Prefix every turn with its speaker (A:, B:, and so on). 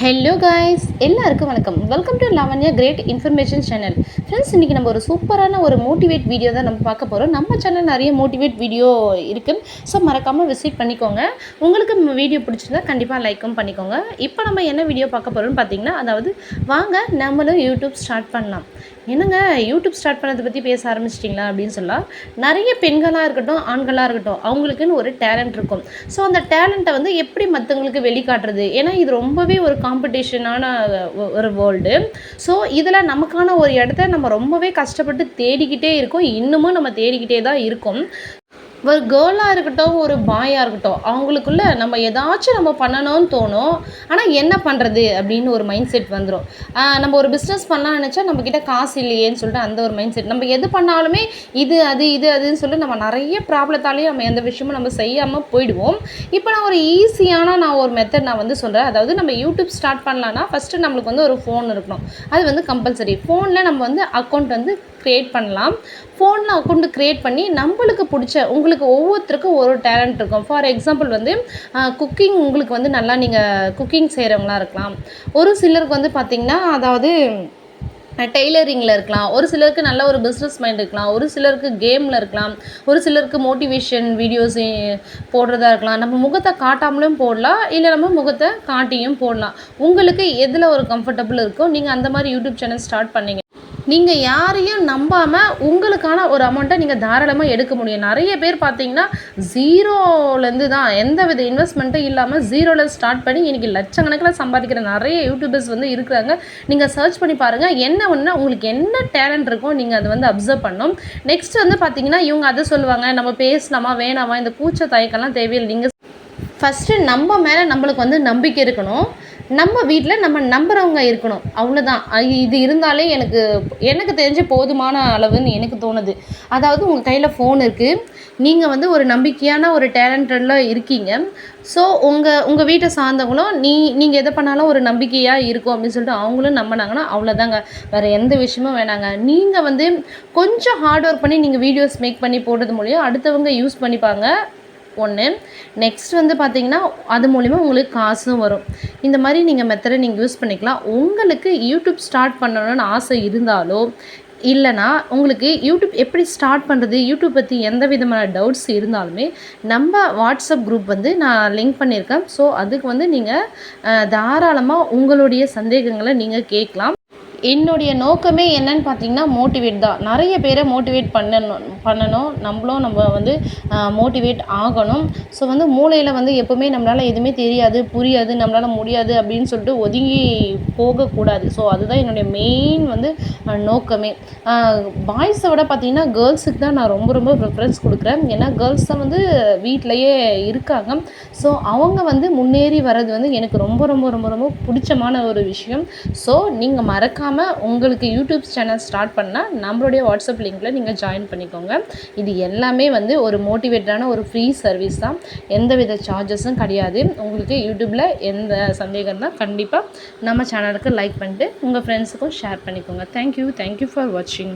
A: Hello guys எல்லாருக்கும் வணக்கம். Welcome to Lavanya great information channel friends இன்றைக்கி நம்ம ஒரு சூப்பரான ஒரு மோட்டிவேட் வீடியோ தான் நம்ம பார்க்க போகிறோம் நம்ம சேனல் நிறைய மோட்டிவேட் வீடியோ இருக்குது ஸோ மறக்காமல் விசிட் பண்ணிக்கோங்க. உங்களுக்கு வீடியோ பிடிச்சிருந்தா கண்டிப்பாக லைக்கும் பண்ணிக்கோங்க. இப்போ நம்ம என்ன வீடியோ பார்க்க போகிறோம்னு பார்த்தீங்கன்னா அதாவது வாங்க நம்மளும் யூடியூப் ஸ்டார்ட் பண்ணலாம். என்னங்க யூடியூப் ஸ்டார்ட் பண்ணதை பற்றி பேச ஆரம்பிச்சிட்டிங்களா அப்படின்னு சொல்லலாம் நிறைய பெண்களாக இருக்கட்டும் ஆண்களாக இருக்கட்டும் அவங்களுக்குன்னு ஒரு டேலண்ட் இருக்கும். ஸோ அந்த டேலண்ட்டை வந்து எப்படி மற்றவங்களுக்கு வெளிக்காட்டுறது? ஏன்னா இது ரொம்பவே ஒரு காம்படிஷனான ஒரு வேர்ல்டு ஸோ இதில் நமக்கான ஒரு இடத்த நம்ம ரொம்பவே கஷ்டப்பட்டு தேடிக்கிட்டே இருக்கோம். இன்னமும் நம்ம தேடிக்கிட்டே தான் இருக்கோம். ஒரு கேர்ளாக இருக்கட்டும் ஒரு பாயாக இருக்கட்டும் அவங்களுக்குள்ள நம்ம ஏதாச்சும் நம்ம பண்ணணும்னு தோணும். ஆனால் என்ன பண்ணுறது அப்படின்னு ஒரு மைண்ட் செட் வந்துடும் நம்ம ஒரு பிஸ்னஸ் பண்ணலாம் நினச்சா நம்மக்கிட்ட காசு இல்லையேன்னு சொல்லிட்டு அந்த ஒரு மைண்ட் செட் நம்ம எது பண்ணாலுமே இது அது இது அதுன்னு சொல்லிட்டு நம்ம நிறைய ப்ராப்ளத்தாலேயும் நம்ம எந்த விஷயமும் நம்ம செய்யாமல் போயிடுவோம். இப்போ நான் ஒரு ஈஸியான நான் ஒரு மெத்தட் நான் வந்து சொல்கிறேன் அதாவது நம்ம யூடியூப் ஸ்டார்ட் பண்ணலான்னா ஃபஸ்ட்டு நம்மளுக்கு வந்து ஒரு ஃபோன் இருக்கணும். அது வந்து கம்பல்சரி ஃபோனில் நம்ம வந்து அக்கௌண்ட் வந்து க்ரியேட் பண்ணலாம். ஃபோனில் அக்கௌண்ட் க்ரியேட் பண்ணி நம்மளுக்கு பிடிச்ச உங்களுக்கு ஒவ்வொருத்தருக்கும் ஒரு டேலண்ட் இருக்கும். ஃபார் எக்ஸாம்பிள் வந்து குக்கிங் உங்களுக்கு வந்து நல்லா நீங்கள் குக்கிங் செய்கிறவங்களா இருக்கலாம். ஒரு சிலருக்கு வந்து பார்த்திங்கன்னா அதாவது டெய்லரிங்கில் இருக்கலாம். ஒரு சிலருக்கு நல்ல ஒரு பிஸ்னஸ் மைண்ட் இருக்கலாம். ஒரு சிலருக்கு கேமில் இருக்கலாம். ஒரு சிலருக்கு மோட்டிவேஷன் வீடியோஸ் போடுறதா இருக்கலாம். நம்ம முகத்தை காட்டாமலும் போடலாம். இல்லை நம்ம முகத்தை காட்டியும் போடலாம். உங்களுக்கு எதில் ஒரு கம்ஃபர்டபுள் இருக்கோ நீங்கள் அந்த மாதிரி யூடியூப் சேனல் ஸ்டார்ட் பண்ணிங்க நீங்கள் யாரையும் நம்பாமல் உங்களுக்கான ஒரு அமௌண்ட்டை நீங்கள் தாராளமாக எடுக்க முடியும். நிறைய பேர் பார்த்தீங்கன்னா ஜீரோலேருந்து தான் எந்த வித இன்வெஸ்ட்மெண்ட்டும் இல்லாமல் ஜீரோவில் ஸ்டார்ட் பண்ணி இன்றைக்கி லட்சக்கணக்கில் சம்பாதிக்கிற நிறைய யூடியூபர்ஸ் வந்து இருக்கிறாங்க. நீங்கள் சர்ச் பண்ணி பாருங்கள் என்ன ஒன்றுனா உங்களுக்கு என்ன டேலண்ட் இருக்கோ நீங்கள் அதை வந்து அப்சர்வ் பண்ணும். நெக்ஸ்ட் வந்து பார்த்தீங்கன்னா இவங்க அதை சொல்லுவாங்க நம்ம பேசலாமா வேணாமா இந்த கூச்ச தயக்கெல்லாம் தேவையில்லை. நீங்கள் ஃபஸ்ட்டு நம்ம மேலே நம்மளுக்கு வந்து நம்பிக்கை இருக்கணும். நம்ம வீட்டில் நம்ம நம்புகிறவங்க இருக்கணும். அவ்வளோதான் இது இருந்தாலே எனக்கு எனக்கு தெரிஞ்ச போதுமான அளவுன்னு எனக்கு தோணுது. அதாவது உங்கள் கையில் ஃபோன் இருக்குது நீங்கள் வந்து ஒரு நம்பிக்கையான ஒரு டேலண்டடில் இருக்கீங்க. ஸோ உங்கள் உங்கள் வீட்டை சார்ந்தவங்களும் நீ நீங்கள் எதை பண்ணாலும் ஒரு நம்பிக்கையாக இருக்கும் அப்படின்னு சொல்லிட்டு அவங்களும் நம்பினாங்கன்னா அவ்வளோதாங்க வேறு எந்த விஷயமும் வேணாங்க. நீங்கள் வந்து கொஞ்சம் ஹார்ட் ஒர்க் பண்ணி நீங்கள் வீடியோஸ் மேக் பண்ணி போடுறது மூலியம் அடுத்தவங்க யூஸ் பண்ணிப்பாங்க. ஒன்று நெக்ஸ்ட் வந்து பார்த்திங்கன்னா அது மூலிமா உங்களுக்கு காசும் வரும். இந்த மாதிரி நீங்கள் மெத்தடை நீங்கள் யூஸ் பண்ணிக்கலாம். உங்களுக்கு யூடியூப் ஸ்டார்ட் பண்ணணும்னு ஆசை இருந்தாலோ இல்லைனா உங்களுக்கு யூடியூப் எப்படி ஸ்டார்ட் பண்ணுறது யூடியூப் பற்றி எந்த விதமான டவுட்ஸ் இருந்தாலுமே நம்ம வாட்ஸ்அப் குரூப் வந்து நான் லிங்க் பண்ணியிருக்கேன். ஸோ அதுக்கு வந்து நீங்கள் தாராளமாக உங்களுடைய சந்தேகங்களை நீங்கள் கேட்கலாம். என்னுடைய நோக்கமே என்னன்னு பார்த்தீங்கன்னா மோட்டிவேட் தான். நிறைய பேரை மோட்டிவேட் பண்ணணும் பண்ணணும். நம்மளும் நம்ம வந்து மோட்டிவேட் ஆகணும். ஸோ வந்து மூளையில் வந்து எப்போவுமே நம்மளால் எதுவுமே தெரியாது புரியாது நம்மளால் முடியாது அப்படின்னு சொல்லிட்டு ஒதுங்கி போகக்கூடாது. ஸோ அதுதான் என்னுடைய மெயின் வந்து நோக்கமே. பாய்ஸை விட பார்த்தீங்கன்னா கேர்ள்ஸுக்கு தான் நான் ரொம்ப ரொம்ப ப்ரிஃபரன்ஸ் கொடுக்குறேன். ஏன்னா கேர்ள்ஸ் தான் வந்து வீட்டிலையே இருக்காங்க. ஸோ அவங்க வந்து முன்னேறி வர்றது வந்து எனக்கு ரொம்ப ரொம்ப ரொம்ப ரொம்ப பிடிச்சமான ஒரு விஷயம். ஸோ நீங்கள் மறக்காமல் மறக்காமல் உங்களுக்கு யூடியூப் சேனல் ஸ்டார்ட் பண்ணால் நம்மளுடைய வாட்ஸ்அப் லிங்க்கில் நீங்கள் ஜாயின் பண்ணிக்கோங்க. இது எல்லாமே வந்து ஒரு மோட்டிவேட்டான ஒரு ஃப்ரீ சர்வீஸ் தான். எந்த வித சார்ஜஸும் கிடையாது. உங்களுக்கு யூடியூப்பில் எந்த சந்தேகம் தான் கண்டிப்பாக நம்ம சேனலுக்கு லைக் பண்ணிட்டு உங்கள் ஃப்ரெண்ட்ஸுக்கும் ஷேர் பண்ணிக்கோங்க. தேங்க்யூ தேங்க்யூ ஃபார் வாட்சிங்